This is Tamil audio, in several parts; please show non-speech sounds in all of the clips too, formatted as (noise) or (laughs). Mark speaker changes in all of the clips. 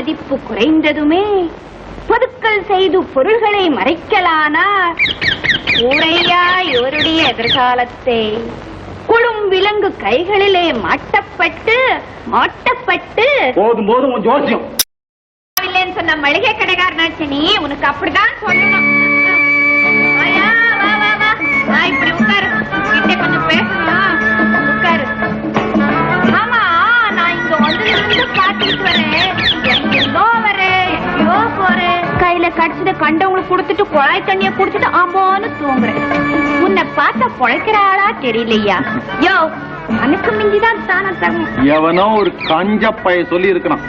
Speaker 1: மதிப்பு குறைந்ததுமே பொதுக்கள் செய்து பொருள்களை மறைக்கலானார். ஊரையா இவருடைய எதிர்காலத்தை. குழும் விலங்கு கைகளிலே மாட்டப்பட்டு மாட்டப்பட்டு.
Speaker 2: போதும் போதும் உன் ஜோசியம்.
Speaker 1: இல்லைன்னு சொன்ன மளிகை கடைக்காரனாச்சு நீ உனக்கு அப்படிதான் சொல்லணும். இப்படி உட்காரு. கொஞ்சம் வந்ததுல பாத்துட்டு வரேன். கையில கடிச்சத கண்டவங்களுக்கு கொடுத்துட்டு குழாய் தண்ணிய குடிச்சிட்டு ஆமான்னு தூங்குறேன். உன்னை பார்த்தா பொழைக்கிற ஆளா தெரியலையா? யோ அனுக்கு மிஞ்சிதான் தான தரும்
Speaker 2: எவனோ ஒரு கஞ்ச பைய சொல்லி இருக்கிறான்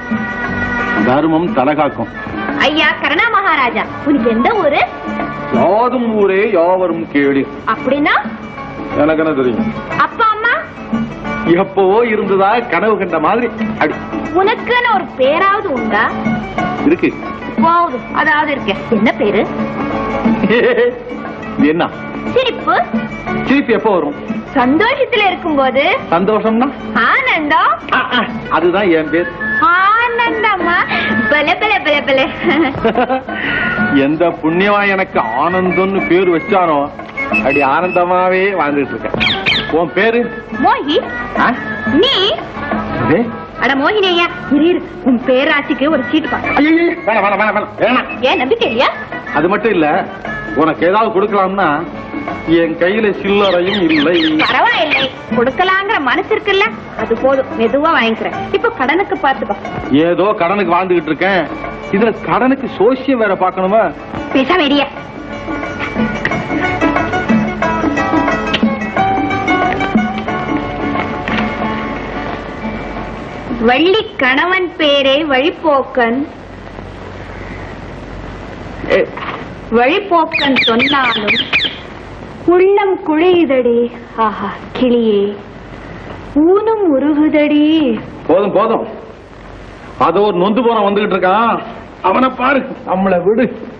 Speaker 2: தர்மம் தலகாக்கும்.
Speaker 1: ஐயா கருணா மகாராஜா உனக்கு எந்த ஊரு?
Speaker 2: யாதும் ஊரே யாவரும் கேளு
Speaker 1: அப்படின்னா?
Speaker 2: எனக்கு என்ன தெரியும்?
Speaker 1: அப்பா
Speaker 2: எப்பவோ இருந்ததா கனவு கண்ட மாதிரி. அடி.
Speaker 1: உனக்குன்னு ஒரு பேராவது உண்டா?
Speaker 2: இருக்கு.
Speaker 1: போகுது. அதாவது இருக்க. என்ன பேரு?
Speaker 2: என்ன?
Speaker 1: சிரிப்பு.
Speaker 2: சிரிப்பு எப்போ வரும்?
Speaker 1: சந்தோஷத்துல இருக்கும்போது.
Speaker 2: சந்தோஷம்னா?
Speaker 1: ஆனந்தம்.
Speaker 2: அதுதான் என் பேர்.
Speaker 1: ஆனந்தமா பல பல பல பல.
Speaker 2: எந்த புண்ணியவா எனக்கு ஆனந்தம்னு பேர் வச்சானோ அடி ஆனந்தமாவே வாழ்ந்துட்டு இருக்கேன். உன் பேரு?
Speaker 1: மோகி? நீ? அட மோகினி ஐயா இரு இரு. உன் பேராட்சிக்கு ஒரு
Speaker 2: வேணாம்
Speaker 1: ஏன் நம்பிக்கை இல்லையா?
Speaker 2: அது மட்டும் இல்ல உனக்கு ஏதாவது கொடுக்கலாம்னா என் கையில சில்லறையும் இல்லை.
Speaker 1: பரவாயில்லை. கொடுக்கலாங்கிற மனசு இருக்குல்ல அது போதும். மெதுவா வாங்கிக்கிறேன். இப்ப கடனுக்கு பாத்துக்கோ
Speaker 2: ஏதோ கடனுக்கு வாழ்ந்துகிட்டு இருக்கேன். இதுல கடனுக்கு சோசியம் வேற பார்க்கணுமா?
Speaker 1: பேச வள்ளி கணவன் பேரே வழிபோக்கன். அஹ், சொன்னாலும் உள்ளம் குழையுதடி ஆஹா கிளியே. ஊனும் உருகுதடி.
Speaker 2: போதும் போதும். அதோ ஒரு நொந்து போன வந்துகிட்டு இருக்கான். அவனை பாரு நம்மளை விடு.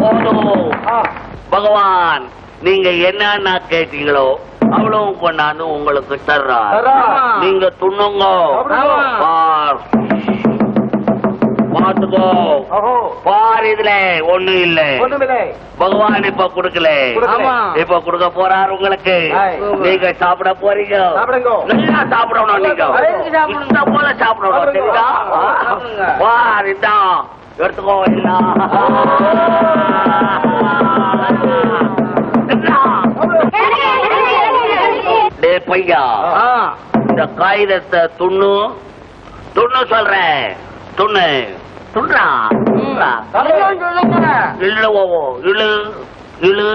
Speaker 3: போதும்? பகவான் நீங்க என்னன்னா கேட்டீங்களோ அவ்வளவு கொண்டாந்து உங்களுக்கு தர்றா நீங்க துண்ணுங்க. பாத்துக்கோ பார் இதுல ஒண்ணு இல்ல. பகவான் இப்ப குடுக்கல.
Speaker 4: ஆமா.
Speaker 3: இப்ப குடுக்க போறார் உங்களுக்கு. நீங்க சாப்பிட போறீங்க. நல்லா சாப்பிடணும் நீங்க. போல சாப்பிடணும். பார் இதான் எடுத்துக்கோ டே பையா. இந்த காகிதத்தை துண்ணு. துண்ணு சொல்றேன். துண்ணு. துன்றா துன்றா இழு ஓவோ இழு இழு.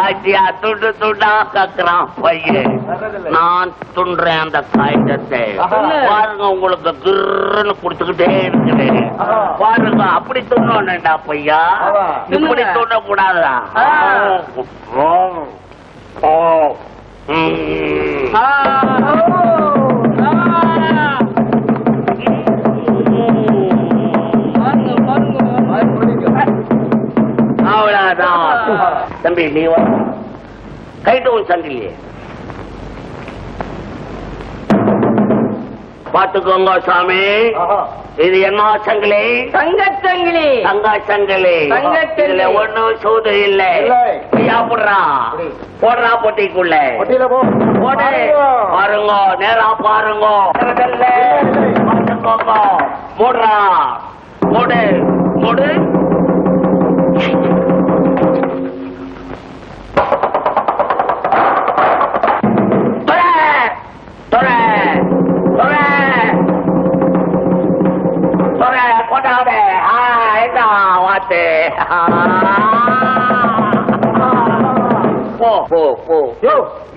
Speaker 3: ஆச்சியா துண்டு துண்டா கக்குறான் பையன். நான் துன்றேன் அந்த காகிதத்தை. பாருங்க உங்களுக்கு கிருன்னு குடுத்துக்கிட்டே இருக்குது. பாருங்க அப்படி துண்ணோண்டா பையா? இப்படி துண்ண கூடாதா ஓ தம்பி நீ வா. கைட்டு உன் சங்கிலியே. பாத்துக்கோங்க சாமி. இது என்ன சங்கிலி?
Speaker 4: தங்கச்சங்கிலி
Speaker 3: தங்க சங்கிலி.
Speaker 4: தங்கச் சங்கிலி.
Speaker 3: இதுல ஒண்ணும் சூது இல்ல.
Speaker 4: இல்லை.
Speaker 3: சாப்பிடுறா போடுறா? பொட்டிக்குள்ள. போடு. பாருங்க. நேரா பாருங்க. பாத்துக்கோங்க. மூடுறா. மூடு. மூடு.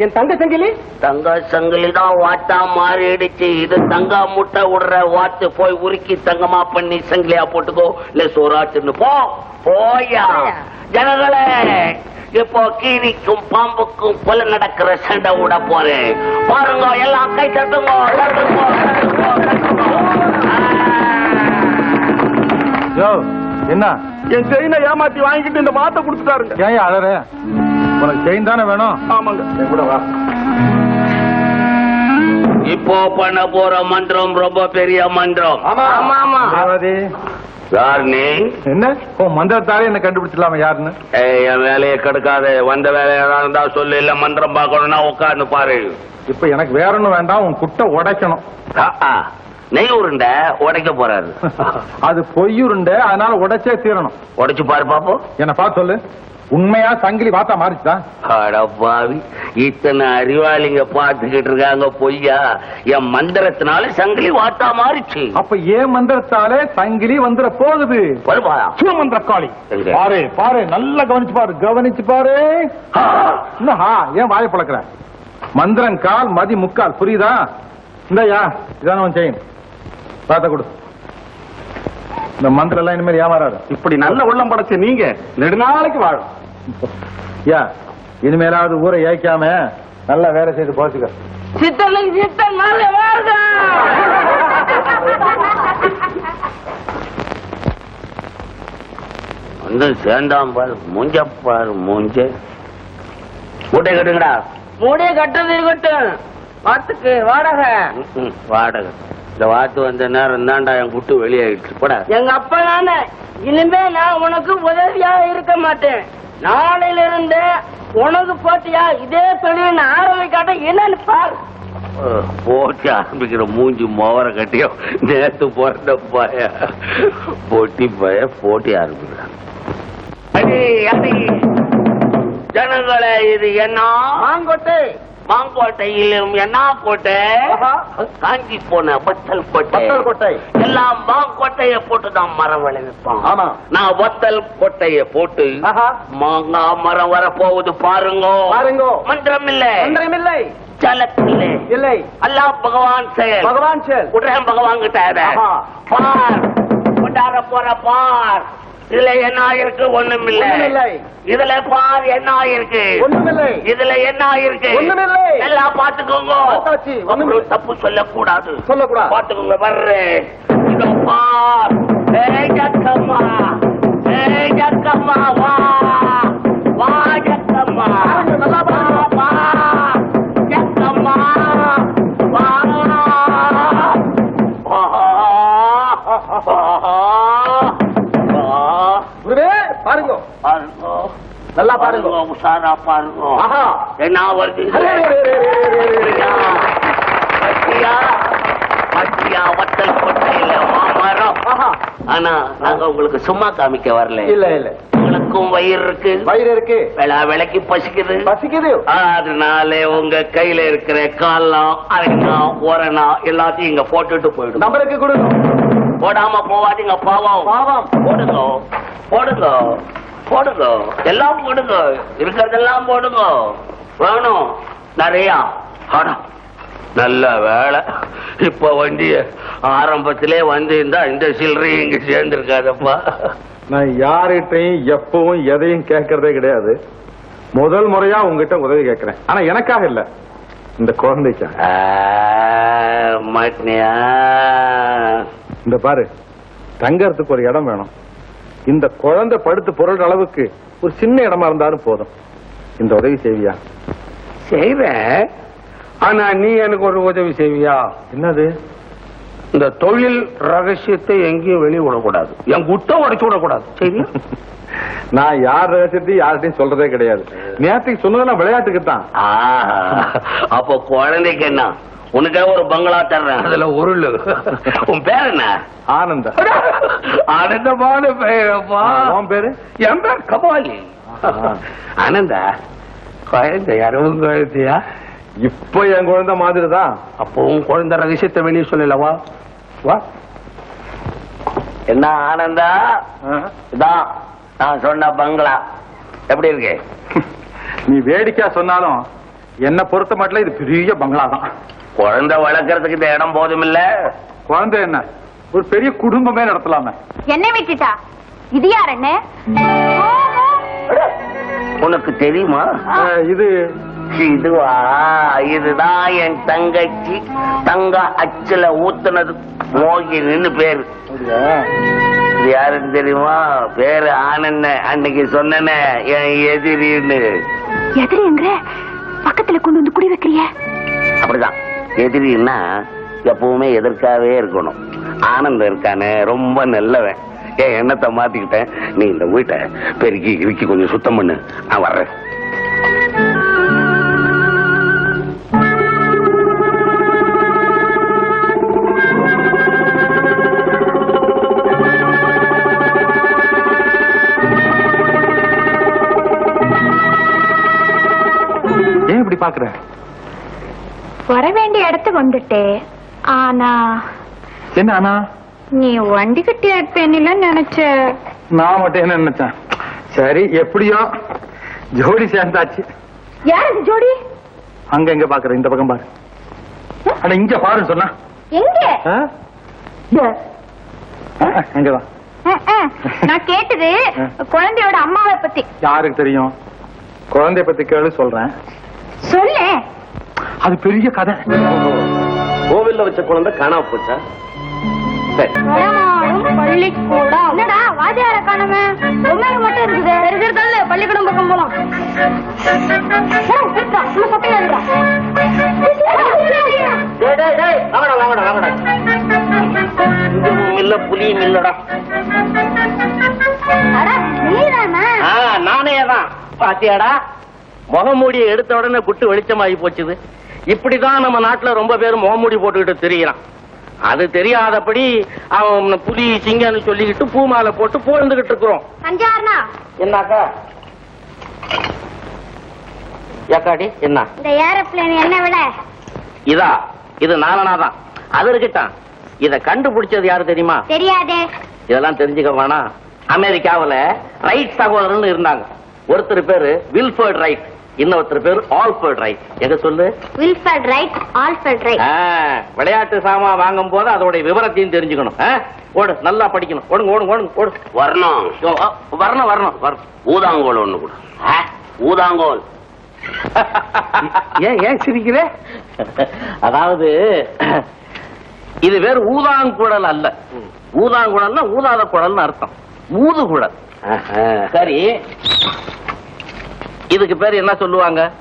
Speaker 4: என் தங்க சங்கிலி?
Speaker 3: தங்க சங்கிலி தான் வாட்டா மாறிடுச்சு. இது தங்க முட்டை விடுற வாத்து. போய் உருக்கி தங்கமா பண்ணி சங்கிலியா போட்டுக்கோ. இல்ல சோறாச்சுன்னு போ. போயா. ஜனங்களே இப்போ கீரிக்கும் பாம்புக்கும் கொலை நடக்கிற சண்டை விட போறேன் பாருங்க எல்லாம் கை தட்டுங்க
Speaker 2: என்ன?
Speaker 5: என் செயினை ஏமாத்தி வாங்கிட்டு இந்த மாத்த கொடுத்துட்டாருங்க
Speaker 2: ஏன் அழற உனக்கு செயின் தானே வேணும்?
Speaker 5: ஆமாங்க.
Speaker 2: என் கூட வா.
Speaker 3: இப்போ பண்ண போற மந்திரம் ரொம்ப பெரிய மந்திரம்.
Speaker 5: ஆமா. ஆமா
Speaker 2: தேவாதி
Speaker 3: யார் நீ
Speaker 2: என்ன? உன் மந்திரத்தாலே என்ன கண்டுபிடிச்சிடலாமா யாருன்னு?
Speaker 3: ஏய், என் வேலையை கெடுக்காத. வந்த வேலையா இருந்தா சொல்லு. இல்ல மந்திரம் பார்க்கணும்னா உட்கார்ந்து பாரு.
Speaker 2: இப்ப எனக்கு வேற ஒண்ணும் வேண்டாம். உன் குட்டை உடைக்கணும்.
Speaker 3: ஆ, ஆ. நெய் உருண்ட உடைக்க போறாரு. (laughs)
Speaker 2: அது பொய்யுருண்ட அதனால உடைச்சே தீரணும்.
Speaker 3: உடைச்சு பாரு பாப்போம்.
Speaker 2: என்ன பார்த்து சொல்லு. உண்மையா சங்கிலி வாத்தா மாறிச்சுதா?
Speaker 3: அடப்பாவி இத்தனை அறிவாளிங்க பார்த்துக்கிட்டு இருக்காங்க பொய்யா? என் மந்திரத்தினால சங்கிலி வாட்டா மாறிச்சு.
Speaker 2: அப்ப ஏன் மந்திரத்தாலே சங்கிலி வந்துட போகுது?
Speaker 3: வருவா
Speaker 2: சிவமந்திர காளி
Speaker 3: எங்க?
Speaker 2: பாரு பாரு நல்லா கவனிச்சு பாரு கவனிச்சு பாரு. இன்னும் ஹா, ஏன் வாய பழக்கிற மந்திரம் கால் மதி முக்கால் புரியுதா? இந்தாயா இதான உன் செயின். பார்த்த கொடு. இந்த மந்திரம் எல்லாம் இனிமேல் ஏமாறாரு
Speaker 5: இப்படி நல்ல உள்ளம் படைச்ச நீங்க நெடுநாளைக்கு வாழும்.
Speaker 2: யா இனிமேலாவது ஊரை ஏய்க்காம நல்லா வேலை செய்து போச்சுக்க.
Speaker 4: சித்தனுக்கு சித்தன் மேல வாழ்க!
Speaker 3: வந்து சேர்ந்தாம் பாரு மூஞ்ச பாரு மூஞ்ச. மூட்டை கட்டுங்கடா.
Speaker 4: மூடிய கட்டது இருக்கட்டும். வாத்துக்கு வாடகை.
Speaker 3: வாடகை. இந்த வாத்து வந்த நேரம் தான்டா என் குட்டு வெளியாயிடுச்சு போடா.
Speaker 4: எங்க அப்பா நானே இனிமே நான் உனக்கு உதவியா இருக்க மாட்டேன். நாளையில இருந்து உனக்கு போட்டியா? இதே தொழில் நான் ஆரம்பிக்காட்ட என்னன்னு பாரு.
Speaker 3: போட்டி ஆரம்பிக்கிற மூஞ்சி மோவர கட்டியோ நேத்து பிறந்த பய. போட்டி பய போட்டி ஆரம்பிக்கிறான். ஜனங்களே இது என்ன?
Speaker 4: மாங்கொட்டை.
Speaker 3: மாங்கோட்டையிலும் என்ன கோட்டை காஞ்சி போன பத்தல் கோட்டை.
Speaker 5: கோட்டை.
Speaker 3: எல்லாம் மாங்கோட்டைய போட்டு தான் மரம் விளைவிப்பான்
Speaker 5: ஆமா.
Speaker 3: நான் வத்தல் கொட்டைய போட்டு
Speaker 5: ஆஹா.
Speaker 3: மாங்காய் மரம் வர போகுது பாருங்க.
Speaker 5: பாருங்க.
Speaker 3: மந்திரம் இல்ல
Speaker 5: மந்திரமில்லை.
Speaker 3: ஜலத்திலே.
Speaker 5: இல்லை.
Speaker 3: அல்லாஹ் பகவான் செயல்.
Speaker 5: பகவான் செயல்.
Speaker 3: உடனே பகவான் கிட்ட. பார். கொண்டாட போற பார். இதுல என்ன இருக்கு ஒண்ணுமில்ல.
Speaker 5: ஒண்ணுமில்லை.
Speaker 3: இதுல பார் என்ன இருக்கு
Speaker 5: ஒண்ணுமில்லை.
Speaker 3: இதுல என்ன இருக்கு
Speaker 5: ஒண்ணுமில்லை.
Speaker 3: எல்லாம் பாத்துக்கோங்க தப்பு சொல்லக்கூடாது.
Speaker 5: சொல்லக்கூடாது.
Speaker 3: பாத்துக்கோங்க வர்றேன் இதோ பார். ஜக்கம்மா. ஜக்கம்மா வா.
Speaker 5: பாருங்க.
Speaker 3: உஷாரா பாருங்க.
Speaker 5: ஆஹா.
Speaker 3: என்ன வருது?
Speaker 5: அரே, அரே, அரே, அரே, அரே, அரே.
Speaker 3: பத்தியா? பத்தியா? வத்தல் கொட்டையில மாமரம்.
Speaker 5: ஆஹா.
Speaker 3: ஆனா நாங்க உங்களுக்கு சும்மா காமிக்க வரல.
Speaker 5: இல்ல இல்ல.
Speaker 3: உங்களுக்கும் வயிறு இருக்கு.
Speaker 5: வயிறு இருக்கு.
Speaker 3: வேளா விலைக்கு பசிக்குது.
Speaker 5: பசிக்குது.
Speaker 3: அதனால உங்க கையில இருக்கிற காலம் அரைனா உரணா எல்லாத்தையும் இங்க போட்டுட்டு போயிடும்
Speaker 5: நம்மளுக்கு கொடுங்க.
Speaker 3: போடாம போவாதீங்க பாவம்.
Speaker 5: பாவம்.
Speaker 3: போடுங்க. போடுங்க. போடுங்க. எல்லாம் போடுங்க. இருக்கிறதெல்லாம் போடுங்க. வேணும். நிறையா. ஆடா நல்ல வேலை. இப்ப வண்டிய ஆரம்பத்திலே வந்து இந்த சில்லறை இங்க சேர்ந்திருக்காதப்பா.
Speaker 2: நான் யார்கிட்டையும் எப்பவும் எதையும் கேட்கறதே கிடையாது. முதல் முறையா உங்ககிட்ட உதவி கேட்கிறேன். ஆனா எனக்காக இல்ல. இந்த குழந்தைக்காக.
Speaker 3: ஆ, மாட்டினியா
Speaker 2: இந்த பாரு தங்கறதுக்கு ஒரு இடம் வேணும். இந்த குழந்தை படுத்து பொருள் அளவுக்கு ஒரு சின்ன இடமா இருந்தாலும் போதும். இந்த உதவி செய்வியா?
Speaker 5: செய்வேன். ஆனா நீ எனக்கு ஒரு உதவி செய்வியா?
Speaker 2: என்னது?
Speaker 5: இந்த தொழில் ரகசியத்தை எங்கேயும் வெளியே விடக்கூடாது. என் குட்ட உடைச்சு விடக்கூடாது. சரி (laughs)
Speaker 2: நான் யார் ரகசியத்தையும் யார்கிட்டையும் சொல்றதே கிடையாது. நேற்றுக்கு சொன்னதெல்லாம் விளையாட்டுக்கு தான்
Speaker 3: அப்ப குழந்தைக்கு என்ன? உனக்காக ஒரு பங்களா தர்றேன்.
Speaker 5: அதுல உருள்
Speaker 3: உன் பேர் என்ன?
Speaker 2: ஆனந்த.
Speaker 5: ஆனந்தமான பெயரப்பா
Speaker 2: உன் பேரு?
Speaker 5: என் பேர் கபாலி. ஆனந்தா குழந்தை யாரும் குழந்தையா?
Speaker 2: இப்ப என் குழந்தை மாதிரி தான்
Speaker 5: அப்பவும் குழந்தை ரகசியத்தை வெளியே சொல்லலவா வா.
Speaker 3: என்ன ஆனந்தா? இதான் நான் சொன்ன பங்களா. எப்படி இருக்கு?
Speaker 2: நீ வேடிக்கையா சொன்னாலும் என்ன பொறுத்த மட்டும் இது பெரிய பங்களா தான்
Speaker 3: குழந்தை வளர்க்கறதுக்கு இந்த இடம் போதும் இல்ல
Speaker 2: குழந்தை என்ன? ஒரு பெரிய குடும்பமே நடத்தலாமே.
Speaker 1: என்ன விட்டுட்டா? இது யார் என்ன?
Speaker 6: உனக்கு தெரியுமா?
Speaker 2: இது
Speaker 6: இதுவா? இதுதான் என் தங்கச்சி. தங்க அச்சுல ஊத்துனது. மோகினின்னு பேரு. யாருன்னு தெரியுமா? பேரு ஆனந்த அன்னைக்கு சொன்னனே என் எதிரின்னு.
Speaker 1: எதிரிங்கிற பக்கத்துல கொண்டு வந்து குடி வைக்கிறிய.
Speaker 6: அப்படிதான். எதிரின்னா எப்பவுமே எதிர்க்காவே இருக்கணும். ஆனந்தம் இருக்கானே ரொம்ப நல்லவன். ஏன் எண்ணத்தை மாத்திக்கிட்டேன்? நீ இந்த வீட்டை பெருக்கி இறுக்கி கொஞ்சம் சுத்தம் பண்ணு. நான் வர்றேன்.
Speaker 2: ஏன் இப்படி பாக்குற
Speaker 1: வர வேண்டிய இடத்துக்கு வந்துட்டே. ஆனா
Speaker 2: என்ன ஆனா
Speaker 1: நீ வண்டி கட்டி இருப்பேன்னு நினைச்ச.
Speaker 2: நான் மட்டும் என்ன நினைச்சேன்? சரி எப்படியோ ஜோடி சேர்ந்தாச்சு.
Speaker 1: யார் ஜோடி?
Speaker 2: அங்க எங்க பாக்குற இந்த பக்கம் பாரு. அட இங்க பாருன்னு சொன்னா.
Speaker 1: எங்க? அஹ், அஹ். நான் கேட்டது குழந்தையோட அம்மாவை பத்தி.
Speaker 2: யாருக்கு தெரியும்? குழந்தைய பத்தி கேளு சொல்றேன்.
Speaker 1: சொல்லு.
Speaker 2: அது பெரிய கதை.
Speaker 6: கோவில்ல வச்ச குழந்தை காணாம போச்சா?
Speaker 1: பள்ளிக்கூடம். என்னடா வாத்தியார காணமே? பொம்மைங்க மட்டும் இருக்குது. இருக்கிறதல்ல பள்ளிக்கூடம் பக்கம் போலாம்.
Speaker 6: இல்ல புலியும் இல்லடா. ஆ, நானே தான் பாத்தியாடா? முகமூடியை எடுத்த உடனே குட்டு வெளிச்சமாகி போச்சுது. இப்படிதான் நம்ம நாட்டுல ரொம்ப பேர் முகமூடி போட்டுக்கிட்டு தெரியறான். அது தெரியாதபடி அவன் புலி சிங்கன்னு சொல்லிக்கிட்டு பூ மாலை போட்டு போழ்ந்துகிட்டு இருக்கிறோம். என்னக்கா? ஏக்காடி என்ன?
Speaker 1: இந்த ஏரோப்ளேன் என்ன விட
Speaker 6: இதா இது நாலனாதான் அது இருக்கட்டும். இத கண்டுபிடிச்சது யாரு தெரியுமா?
Speaker 1: தெரியாதே.
Speaker 6: இதெல்லாம் தெரிஞ்சுக்க வேணாம். அமெரிக்காவுல ரைட் சகோதரன் இருந்தாங்க. ஒருத்தர் பேரு வில்ஃபர்ட் ரைட். இன்னொருத்தர் பேரு ஆல்ஃபர்ட் ரைட். எங்க சொல்லு?
Speaker 1: Wilford right Alford right.
Speaker 6: விளையாட்டு சாமான் வாங்கும் போது அதோட விவரத்தையும் தெரிஞ்சுக்கணும்? ஓடு நல்லா படிக்கணும். ஓடுங்க ஓடுங்க ஓடுங்க ஓடு. வரணும். வரணும் வரணும் வரணும். ஊதாங்கோல் ஒண்ணு கூட. ஊதாங்கோல்.
Speaker 3: ஏன் ஏன் சிரிக்கிற?
Speaker 6: அதாவது இது வேறு ஊதாங்குழல் அல்ல. ஊதாங்குழல்னா ஊதாத குழல்னு அர்த்தம். ஊது குழல் சரி. இதுக்கு பேர் என்ன சொல்லுவாங்க?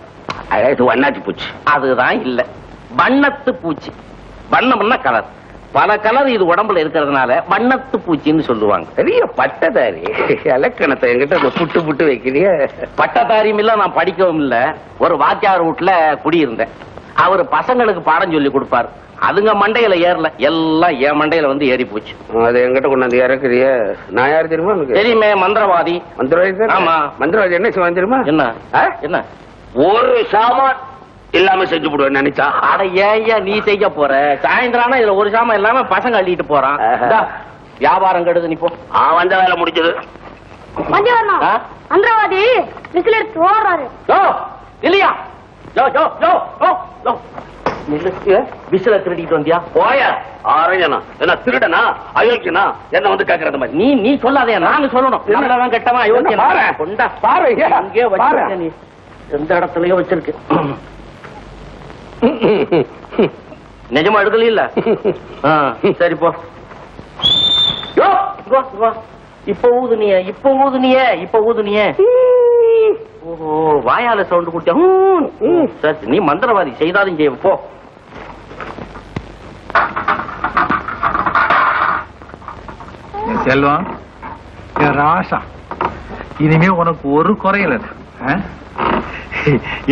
Speaker 6: அழகு வண்ணாச்சி பூச்சி. அதுதான் இல்ல. வண்ணத்து பூச்சி. வண்ணம்னா கலர் பல கலர் இது உடம்புல இருக்கிறதுனால வண்ணத்து பூச்சின்னு சொல்லுவாங்க.
Speaker 3: பெரிய பட்டதாரி. இலக்கணத்தை என்கிட்ட அந்த புட்டு புட்டு வைக்கிறிய
Speaker 6: பட்டதாரியும் இல்ல நான் படிக்கவும் இல்ல. ஒரு வாத்தியார் வீட்டுல குடியிருந்தேன். அவர் பசங்களுக்கு பாடம் சொல்லி கொடுப்பாரு. அதுங்க மண்டையில ஏறல. எல்லாம் என் மண்டையில வந்து ஏறி போச்சு.
Speaker 3: அது என்கிட்ட கொண்டாந்து இறக்குறிய. நான் யார் தெரியுமா
Speaker 6: தெரியுமே மந்திரவாதி.
Speaker 3: மந்திரவாதி?
Speaker 6: ஆமா.
Speaker 3: மந்திரவாதி என்ன செய்வான் தெரியுமா?
Speaker 6: என்ன? என்ன?
Speaker 3: ஒரு சாமான் இல்லாம செஞ்சு போடுவேன் நினைச்சா?
Speaker 6: அட ஏய்யா நீ செய்ய போற? சாயந்தரம் ஆனா இதுல ஒரு சாமான் இல்லாம பசங்க அள்ளிட்டு போறான். வியாபாரம் கெடுது நீ போ.
Speaker 3: ஆ வந்த வேலை
Speaker 6: ஆ?
Speaker 1: மந்திரவாதி விசில் எடுத்து ஓடுறாரு.
Speaker 6: இல்லையா? யோ யோ யோ யோ யோ. விசில திருடிட்டு வந்தியா?
Speaker 3: போய? ஆரையனா என்ன திருடனா? அயோக்கியனா? என்ன வந்து கேக்குறது மாதிரி?
Speaker 6: நீ நீ சொல்லாதே நாங்க சொல்லணும். நல்லவன் கெட்டவன் அயோக்கியன். கொண்டா.
Speaker 3: பாரு?
Speaker 6: அங்கே. வச்சிருக்க நீ. எந்த இடத்துலயோ வச்சிருக்கு. நிஜமா எடுக்கல இல்ல? (laughs) சரி போ. இப்ப ஊதுனிய இப்ப ஊதுனிய இப்ப ஊதுனிய. ஓஹோ வாயால சவுண்ட் குடிச்சா நீ மந்திரவாதி செய்தாலும் செய்ய போ.
Speaker 2: செல்வம் ராசா இனிமே உனக்கு ஒரு குறையில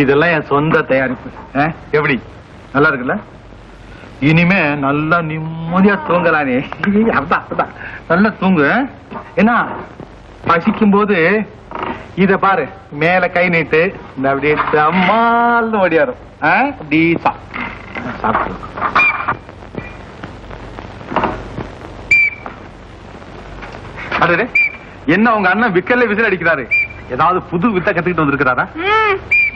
Speaker 2: இதெல்லாம் என் சொந்த தயாரிப்பு. எப்படி? நல்லா இருக்குல்ல? இனிமே நல்லா நிம்மதியா தூங்கலானே. அதான் அதான் நல்லா தூங்கு என்ன? பசிக்கும் போது இத பாரு மேல கை நீட்டு. இந்த அப்படியே தம்மால்னு ஓடியாரும். சாப்பிட்டு அடடே என்ன உங்க அண்ணன் விக்கல்ல விசில் அடிக்கிறாரு? ஏதாவது புது வித்த கத்துக்கிட்டு வந்திருக்கிறாரா?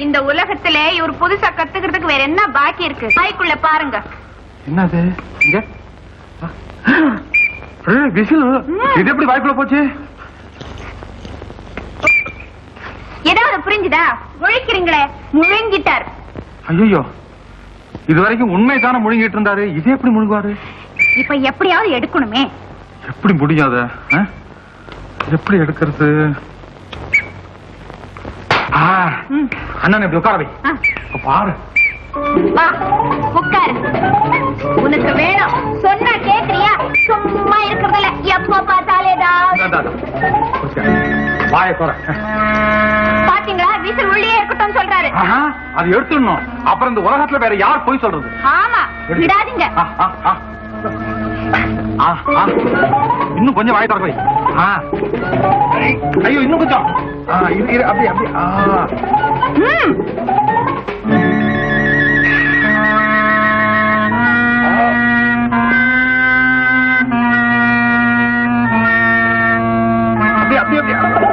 Speaker 1: இந்த உலகத்துல இவர் புதுசா கத்துக்கிறதுக்கு வேற என்ன பாக்கி இருக்கு? வாய்க்குள்ள பாருங்க.
Speaker 2: என்னது? இங்க? விசில். இது எப்படி வாய்க்குள்ள போச்சு?
Speaker 1: புரிஞ்சுதா முழிக்கிறீங்களே. முழுங்கிட்டார்.
Speaker 2: ஐயோ இது வரைக்கும் உண்மை தானே முழுங்கிட்டு இருந்தாரு இது எப்படி முழுங்குவாரு
Speaker 1: இப்ப எப்படியாவது எடுக்கணுமே.
Speaker 2: எப்படி முடியாத எப்படி எடுக்கிறது. அண்ணன் இப்படி உட்கார வை.
Speaker 1: ஆ,
Speaker 2: இப்ப பாரு.
Speaker 1: உட்காரு. உனக்கு வேணும். சொன்னா கேக்குறியா? சும்மா இருக்கிறதுல எப்ப பார்த்தாலே.
Speaker 2: வாயை குறை
Speaker 1: வீசல் உள்ளே இருக்கட்டும் சொல்றாரு.
Speaker 2: அது எடுத்துடணும். அப்புறம் இந்த உலகத்துல வேற யார் போய் சொல்றது?
Speaker 1: ஆமா விடாதீங்க.
Speaker 2: இன்னும் கொஞ்சம் வாய் ஆ. ஐயோ இன்னும் கொஞ்சம். ஆ, இரு, இரு, அப்படி அப்படி ஆ.
Speaker 1: ம்.
Speaker 2: அப்படி அப்படி அப்படி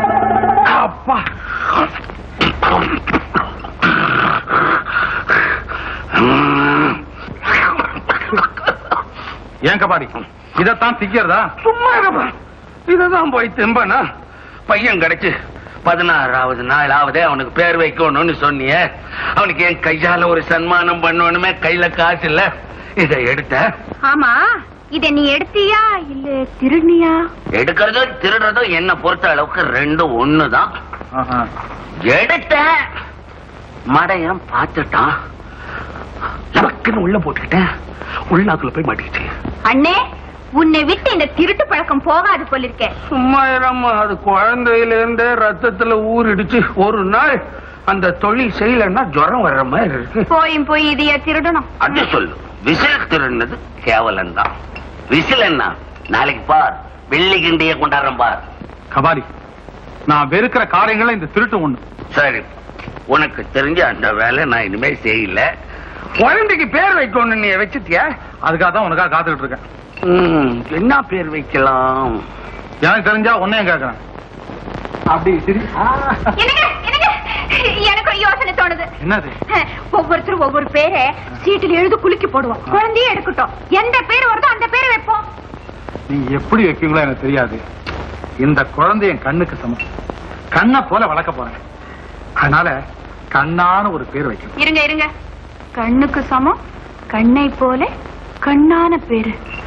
Speaker 2: அப்பா. ஏன் கபாடி இதத்தான் திக்கிறதா?
Speaker 3: சும்மா இருப்பா இததான் போய் திம்பனா? பையன் கிடைச்சு பதினாறாவது நாளாவது அவனுக்கு பேர் வைக்கணும்னு சொன்னியே. அவனுக்கு என் கையால ஒரு சன்மானம் பண்ணணுமே கையில காசு இல்ல. இதை எடுத்த?
Speaker 1: ஆமா இத நீ எடுத்தியா இல்ல திருடினியா?
Speaker 3: எடுக்கிறதும் திருடுறதும் என்ன பொறுத்த அளவுக்கு ரெண்டும் ஒண்ணுதான். எடுத்த மடையன் பார்த்துட்டான். நமக்குன்னு உள்ள போட்டுக்கிட்டேன். உள்ளாக்குள்ள போய் மாட்டிக்கிச்சு.
Speaker 1: அண்ணே உன்னை விட்டு இந்த திருட்டு பழக்கம் போகாது போலிருக்கேன்
Speaker 3: சும்மா இராம அது குழந்தையில இருந்தே ரத்தத்துல ஊறிடுச்சு. ஒரு நாள் அந்த தொழில் செய்யலன்னா ஜுரம் வர்ற மாதிரி இருக்கு.
Speaker 1: போயும் போய் இதைய திருடணும்.
Speaker 3: அது சொல்லு. விசில் திருநது கேவலம் தான் விசில் என்ன? நாளைக்கு பார். வெள்ளி கிண்டிய கொண்டாடுறேன் பார்.
Speaker 2: கபாடி நான் வெறுக்கிற காரியங்கள்ல இந்த திருட்டு ஒண்ணு.
Speaker 3: சரி. உனக்கு தெரிஞ்ச அந்த வேலை நான் இனிமே செய்யல. குழந்தைக்கு பேர் வைக்கணும் நீ வச்சுட்டியா?
Speaker 2: அதுக்காக தான் உனக்காக காத்துக்கிட்டு இருக்கேன்.
Speaker 3: ம், என்ன பேர் வைக்கலாம்?
Speaker 2: எனக்கு தெரிஞ்சா உன்னையும் கேட்கறேன். அப்படி சரி.
Speaker 1: எனக்கு யோசனை தோணுது.
Speaker 2: என்னது?
Speaker 1: ஒவ்வொருத்தரும் ஒவ்வொரு பேரை சீட்டில் எழுதி குலுக்கி போடுவோம். குழந்தையே எடுக்கட்டும். எந்த பேர் வருதோ அந்த பேரை வைப்போம்.
Speaker 2: நீங்க எப்படி வைப்பீங்களோ எனக்கு தெரியாது. இந்த குழந்தை என் கண்ணுக்கு சமம். கண்ணை போல வளர்க்க போறேன். அதனால கண்ணான ஒரு பேர் வைக்கணும்.
Speaker 1: இருங்க இருங்க. கண்ணுக்கு சமம் கண்ணை போல கண்ணான பேரு.